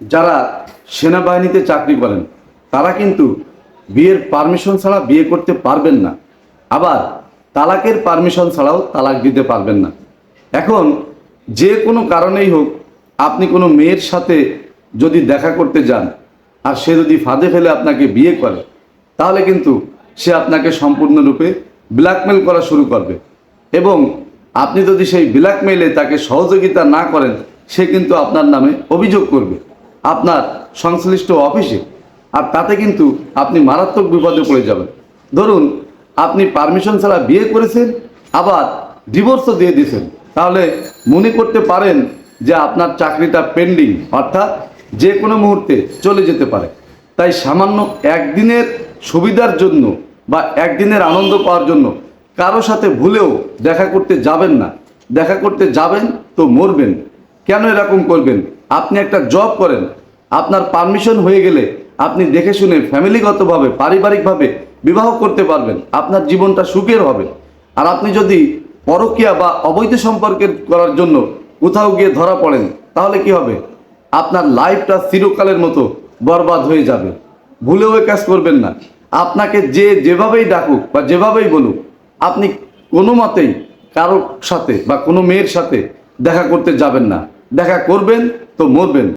যারা সেনাবাহিনীতে চাকরি করেন, তারা কিন্তু বিয়ের পারমিশন ছাড়া বিয়ে করতে পারবেন না। আবার তালাকের পারমিশন ছাড়াও তালাক দিতে পারবেন না। এখন যে কোনো কারণেই হোক, আপনি কোনো মেয়ের সাথে যদি দেখা করতে যান, আর সে যদি ফাঁদে ফেলে আপনাকে বিয়ে করে, তাহলে কিন্তু সে আপনাকে সম্পূর্ণরূপে ব্ল্যাকমেল করা শুরু করবে। এবং আপনি যদি সেই ব্ল্যাকমেইলে তাকে সহযোগিতা না করেন, সে কিন্তু আপনার নামে অভিযোগ করবে। আপনার সংশ্লিষ্ট অফিসে। আর তাতে কিন্তু আপনি মারাত্মক বিপদে পড়ে যাবেন। ধরুন, আপনি পারমিশন ছাড়া বিয়ে করেছেন, আবার ডিভোর্সও দিয়ে দিয়েছেন। তাহলে মনে করতে পারেন যে আপনার চাকরিটা পেন্ডিং, অর্থাৎ যে কোনো মুহূর্তে চলে যেতে পারে। তাই সামান্য একদিনের সুবিধার জন্য বা একদিনের আনন্দ পাওয়ার জন্য কারও সাথে ভুলেও দেখা করতে যাবেন না। দেখা করতে যাবেন তো মরবেন। কেন এরকম করবেন? আপনি একটা জব করেন, আপনার পারমিশন হয়ে গেলে আপনি দেখে শুনে ফ্যামিলিগতভাবে পারিবারিকভাবে বিবাহ করতে পারবেন, আপনার জীবনটা সুখের হবে। আর আপনি যদি পরকীয়া বা অবৈধ সম্পর্কের করার জন্য কোথাও গিয়ে ধরা পড়েন, তাহলে কি হবে? আপনার লাইফটা চিরকালের মতো বরবাদ হয়ে যাবে। ভুলেও এ কাজ করবেন না। আপনাকে যে যেভাবেই ডাকুক বা যেভাবেই বলুক, আপনি কোনো মতেই কারোর সাথে বা কোনো মেয়ের সাথে দেখা করতে যাবেন না। দেখা করবেন তো মরবেন।